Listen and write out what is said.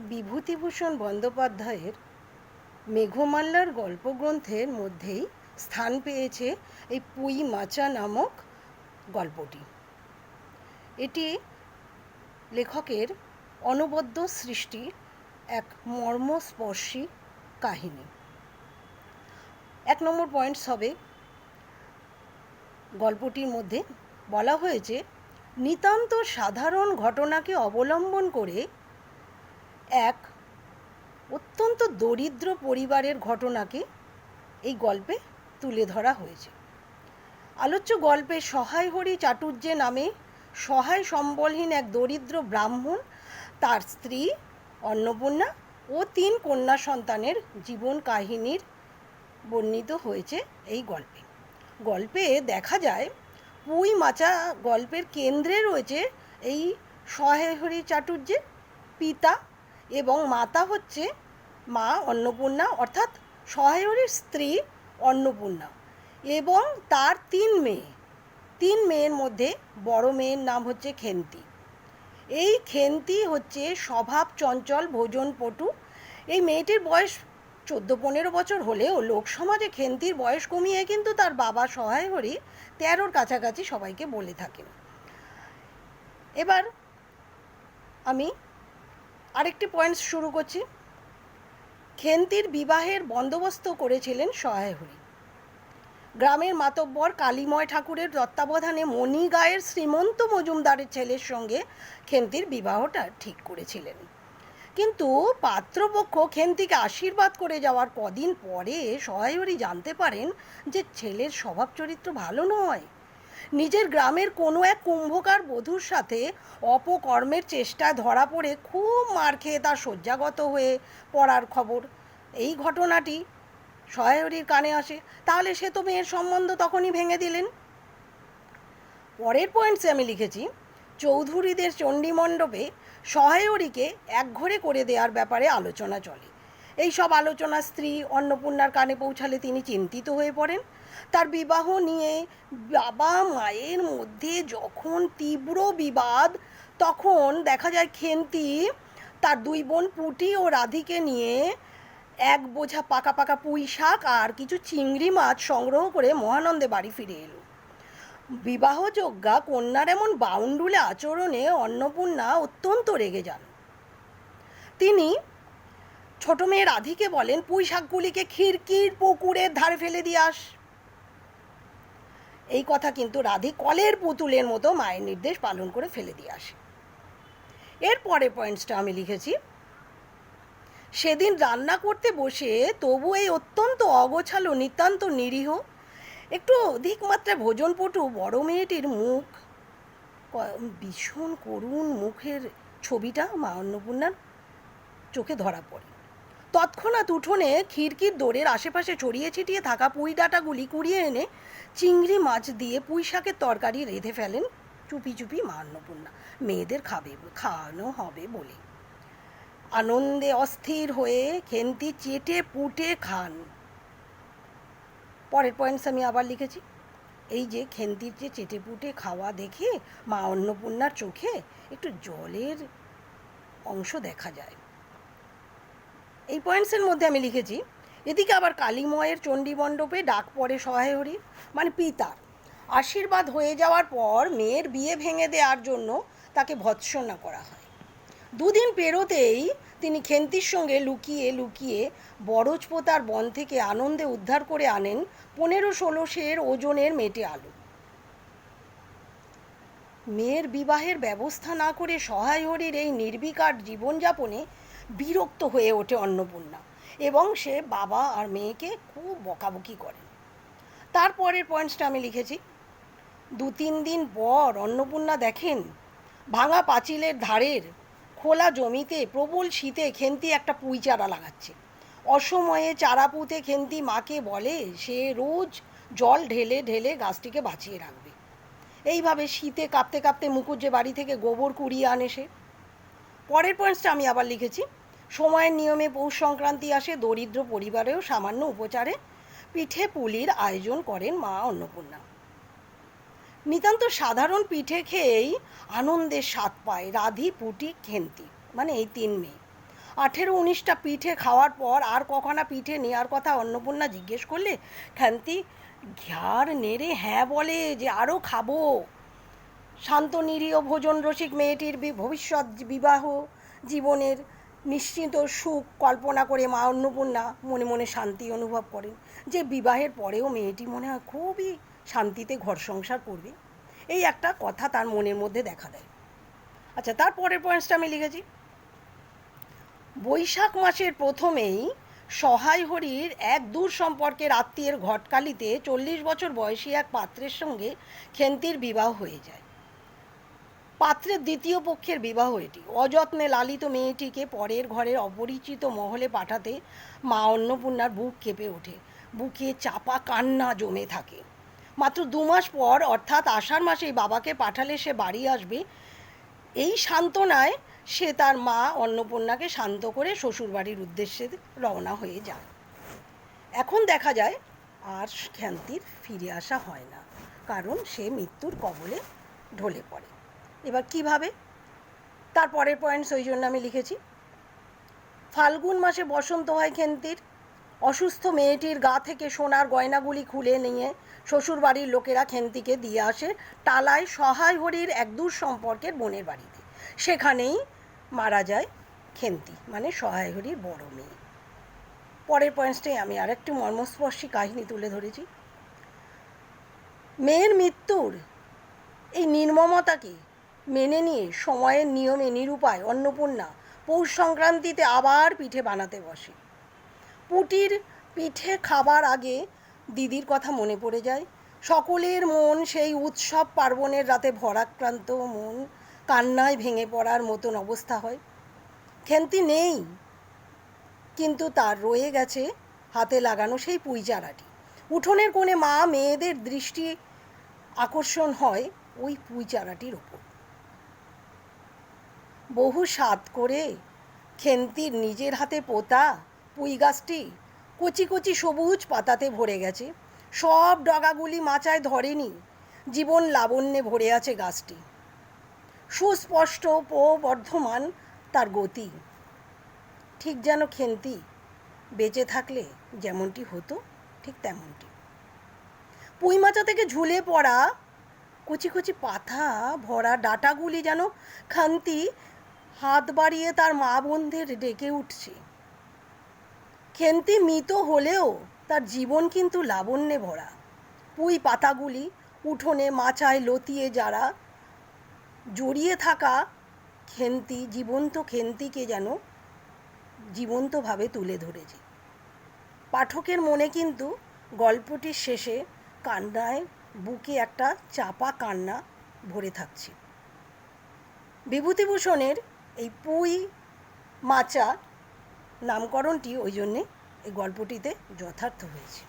বিভূতিভূষণ বন্দ্যোপাধ্যায়ের মেঘমাল্লার গল্পগ্রন্থের মধ্যেই স্থান পেয়েছে এই পুই মাচা নামক গল্পটি। এটি লেখকের অনবদ্য সৃষ্টি এক মর্মস্পর্শী কাহিনী। এক নম্বর পয়েন্টস হবে গল্পটির মধ্যে বলা হয়েছে, নিতান্ত সাধারণ ঘটনাকে অবলম্বন করে এক অত্যন্ত দরিদ্র পরিবারের ঘটনাকে এই গল্পে তুলে ধরা হয়েছে। আলোচ্য গল্পে সহায় হরি চাটুর্যে নামে সহায় সম্বলহীন এক দরিদ্র ব্রাহ্মণ তার স্ত্রী, অন্নপূর্ণা ও তিন কন্যা সন্তানের জীবন কাহিনীর বর্ণিত হয়েছে এই গল্পে। গল্পে দেখা যায়, পুঁই মাচা গল্পের কেন্দ্রে রয়েছে এই সহায় হরি চাটুর্যের পিতা এবং মাতা হচ্ছে মা অন্নপূর্ণা, অর্থাৎ সহায়রীর স্ত্রী অন্নপূর্ণা এবং তার তিন মেয়ে। তিন মেয়ের মধ্যে বড় মেয়ের নাম হচ্ছে খেন্তি। এই খেন্তি হচ্ছে স্বভাব চঞ্চল ভোজনপটু। এই মেয়েটির বয়স চোদ্দ পনেরো বছর হলেও লোকসমাজে খেন্তির বয়স কমিয়ে কিন্তু তার বাবা সহায় হরি তেরোর কাছাকাছি সবাইকে বলে থাকেন। এবার আমি আরেকটি পয়েন্ট শুরু করছি। খেন্তির বিবাহের বন্দোবস্ত করেছিলেন সহায় হরি। গ্রামের মাতব্বর কালীময় ঠাকুরের তত্ত্বাবধানে মণিগায়ের শ্রীমন্ত মজুমদারের ছেলের সঙ্গে খেন্তির বিবাহটা ঠিক করেছিলেন। কিন্তু পাত্রপক্ষ খেন্তিকে আশীর্বাদ করে যাওয়ার কদিন পরে সহায়রী জানতে পারেন যে ছেলের স্বভাব চরিত্র ভালো নয়। নিজের গ্রামের কোনো এক কুম্ভকার বধূর সাথে অপকর্মের চেষ্টায় ধরা পড়ে খুব মার খেয়ে তার শয্যাগত হয়ে পড়ার খবর। এই ঘটনাটি সহায়রীর কানে আসে। তাহলে সে তো মেয়ের সম্বন্ধ তখনই ভেঙে দিলেন। পরের পয়েন্টসে আমি লিখেছি, চৌধুরীদের চণ্ডীমণ্ডপে সহায়রীকে একঘরে করে দেওয়ার ব্যাপারে আলোচনা চলে। এই সব আলোচনা স্ত্রী অন্নপূর্ণার কানে পৌঁছালে তিনি চিন্তিত হয়ে পড়েন। তার বিবাহ নিয়ে বাবা মায়ের মধ্যে যখন তীব্র বিবাদ, তখন দেখা যায় খেন্তি তার দুই বোন পুটি ও রাধিকে নিয়ে এক বোঝা পাকা পাকা পুঁই শাক আর কিছু চিংড়ি মাছ সংগ্রহ করে মহানন্দে বাড়ি ফিরে এলো। বিবাহযোগ্যা কন্যার এমন বাউন্ডুলে আচরণে অন্নপূর্ণা অত্যন্ত রেগে যান। তিনি ছোট মেয়ে রাধিকে বলেন পুঁই শাকগুলিকে খিড়কির পুকুরের ধারে ফেলে দিয়ে আস। এই কথা কিন্তু রাধি কলের পুতুলের মতো মায়ের নির্দেশ পালন করে ফেলে দিয়ে আসে। এর পরে পয়েন্টসটা আমি লিখেছি। সেদিন রান্না করতে বসে তবু এই অত্যন্ত অগোছালো, নিতান্ত নিরীহ, একটু অধিক মাত্রায় ভোজনপটু বড় মেয়েটির মুখ ভীষণ করুণ মুখের ছবিটা মা অন্নপূর্ণার চোখে ধরা পড়ে। তৎক্ষণাৎ উঠোনে খিড়কির দোরের আশেপাশে ছড়িয়ে ছিটিয়ে থাকা পুঁই ডাঁটাগুলি কুড়িয়ে এনে চিংড়ি মাছ দিয়ে পুঁই শাকের তরকারি রেঁধে ফেলেন চুপি চুপি মা অন্নপূর্ণা। মেয়েদের খাবে, খাওয়ানো হবে বলে। আনন্দে অস্থির হয়ে খেন্তি চেটে পুটে খান। পরের পয়েন্টস আমি আবার লিখেছি। এই যে খেন্তির যে চেটে পুটে খাওয়া দেখে মা অন্নপূর্ণার চোখে একটু জলের অংশ দেখা যায়। এই পয়েন্টসের মধ্যে আমি লিখেছি, এদিকে আবার কালীময়ের চণ্ডীমণ্ডপে ডাক পড়ে সহায়রী মানে পিতার। আশীর্বাদ হয়ে যাওয়ার পর মেয়ের বিয়ে ভেঙে দেওয়ার জন্য তাকে ভৎসনা করা হয়। দুদিন পেরোতেই তিনি খেন্তির সঙ্গে লুকিয়ে লুকিয়ে বরজপোতার বন থেকে আনন্দে উদ্ধার করে আনেন পনেরো ষোলো সের ওজনের মেটে আলু। মেয়ের বিবাহের ব্যবস্থা না করে সহায় হরির এই নির্বিকার জীবনযাপনে বিরক্ত হয়ে ওঠে অন্নপূর্ণা এবং সে বাবা আর মেয়েকে খুব বকাবকি করে। তারপরের পয়েন্টসটা আমি লিখেছি। দু তিন দিন পর অন্নপূর্ণা দেখেন, ভাঙা পাঁচিলের ধারের খোলা জমিতে প্রবল শীতে খেন্তি একটা পুঁই চারা লাগাচ্ছে। অসময়ে চারা পুঁতে খেন্তি মাকে বলে সে রোজ জল ঢেলে ঢেলে গাছটিকে বাঁচিয়ে রাখবে। এইভাবে শীতে কাঁপতে কাঁপতে মুকুজ্জে বাড়ি থেকে গোবর কুড়িয়ে আনে সে। পরের পয়েন্টসটা আমি আবার লিখেছি। সময়ের নিয়মে পৌষ সংক্রান্তি আসে, দরিদ্র পরিবারেও সামান্য উপচারে, পিঠে পুলির আয়োজন করেন মা অন্নপূর্ণা। নিতান্ত সাধারণ পিঠে খেয়েই আনন্দের স্বাদ পায় রাধি, পুটি, খেন্তি মানে এই তিন মেয়ে। আঠেরো উনিশটা পিঠে খাওয়ার পর আর কখনা পিঠে নেওয়ার কথা অন্নপূর্ণা জিজ্ঞেস করলে, খান্তি ঘাড় নেড়ে হ্যাঁ বলে যে আরও খাব। শান্ত, নিরীহ, ভোজন রসিক মেয়েটির ভবিষ্যৎ বিবাহ জীবনের নিশ্চিত সুখ কল্পনা করে মা অন্নপূর্ণা মনে মনে শান্তি অনুভব করেন। যে বিবাহের পরেও মেয়েটি মনে হয় খুবই শান্তিতে ঘর সংসার করবে। এই একটা কথা তার মনের মধ্যে দেখা দেয়। আচ্ছা তারপরের পয়েন্টসটা আমি লিখেছি। বৈশাখ মাসের প্রথমেই সহায় হরির এক দূর সম্পর্কের আত্মীয়ের ঘটকালিতে চল্লিশ বছর বয়সী এক পাত্রের সঙ্গে খেন্তির বিবাহ হয়ে যায়। পাত্রের দ্বিতীয় পক্ষের বিবাহ এটি। অযত্নে লালিত মেয়েটিকে পরের ঘরের অপরিচিত মহলে পাঠাতে মা অন্নপূর্ণার বুক কেঁপে ওঠে। বুকে চাপা কান্না জমে থাকে। মাত্র দু মাস পর, অর্থাৎ আষাঢ় মাসেই বাবাকে পাঠালে সে বাড়ি আসবে, এই সান্ত্বনায় সে তার মা অন্নপূর্ণাকে শান্ত করে শ্বশুরবাড়ির উদ্দেশ্যে রওনা হয়ে যায়। এখন দেখা যায়, আর খ্যান্তির ফিরে আসা হয় না, কারণ সে মৃত্যুর কবলে ঢলে পড়ে। এবার কীভাবে? তার পরের পয়েন্টস ওই জন্য আমি লিখেছি। ফাল্গুন মাসে বসন্ত হয় খেন্তির। অসুস্থ মেয়েটির গা থেকে সোনার গয়নাগুলি খুলে নিয়ে শ্বশুরবাড়ির লোকেরা খেন্তিকে দিয়ে আসে টালায় সহায় হরির এক দূর সম্পর্কের বোনের বাড়িতে। সেখানেই মারা যায় খেন্তি মানে সহায় হরির বড় মেয়ে। পরের পয়েন্টসটাই আমি আরেকটি মর্মস্পর্শী কাহিনী তুলে ধরেছি। মেয়ের মৃত্যুর এই নির্মমতাকে মেনে নিয়ে সময়ের নিয়মে নিরুপায় অন্নপূর্ণা পৌষ সংক্রান্তিতে আবার পিঠে বানাতে বসে। পুটির পিঠে খাবার আগে দিদির কথা মনে পড়ে যায়। সকলের মন সেই উৎসব পার্বণের রাতে ভরাক্রান্ত মন কান্নায় ভেঙে পড়ার মতন অবস্থা হয়। খেন্তি নেই, কিন্তু তার রয়ে গেছে হাতে লাগানো সেই পুঁই চারাটি উঠোনের কোণে মা মেয়েদের দৃষ্টি আকর্ষণ হয় ওই পুঁই চারাটির ওপর। বহু স্বাদ করে। খেন্তির নিজের হাতে পোতা পুঁই গাছটি কচি কচি সবুজ পাতাতে ভরে গেছে। সব ডগাগুলি মাচায় ধরেনি। জীবন লাবণ্যে ভরে আছে গাছটি। সুস্পষ্ট ও বর্ধমান তার গতি। ঠিক যেন খেন্তি বেঁচে থাকলে যেমনটি হতো, ঠিক তেমনটি। পুঁই মাচা থেকে ঝুলে পড়া কচি কচি পাতা ভরা ডাটাগুলি যেন খান্তি হাত বাড়িয়ে তার মা বোনদের ডেকে উঠছে। খেন্তি মৃত হলেও তার জীবন কিন্তু লাবণ্যে ভরা। পুঁই পাতাগুলি, উঠোনে মাচায় লতিয়ে যারা জড়িয়ে থাকা খেন্তি, জীবন্ত খেন্তিকে যেন জীবন্তভাবে তুলে ধরেছে। পাঠকের মনে কিন্তু গল্পটির শেষে কান্নায় বুকে একটা চাপা কান্না ভরে থাকছে। বিভূতিভূষণের এই পুই মাচা নামকরণটি ওই জন্যে এই গল্পটিতে যথার্থ হয়েছে।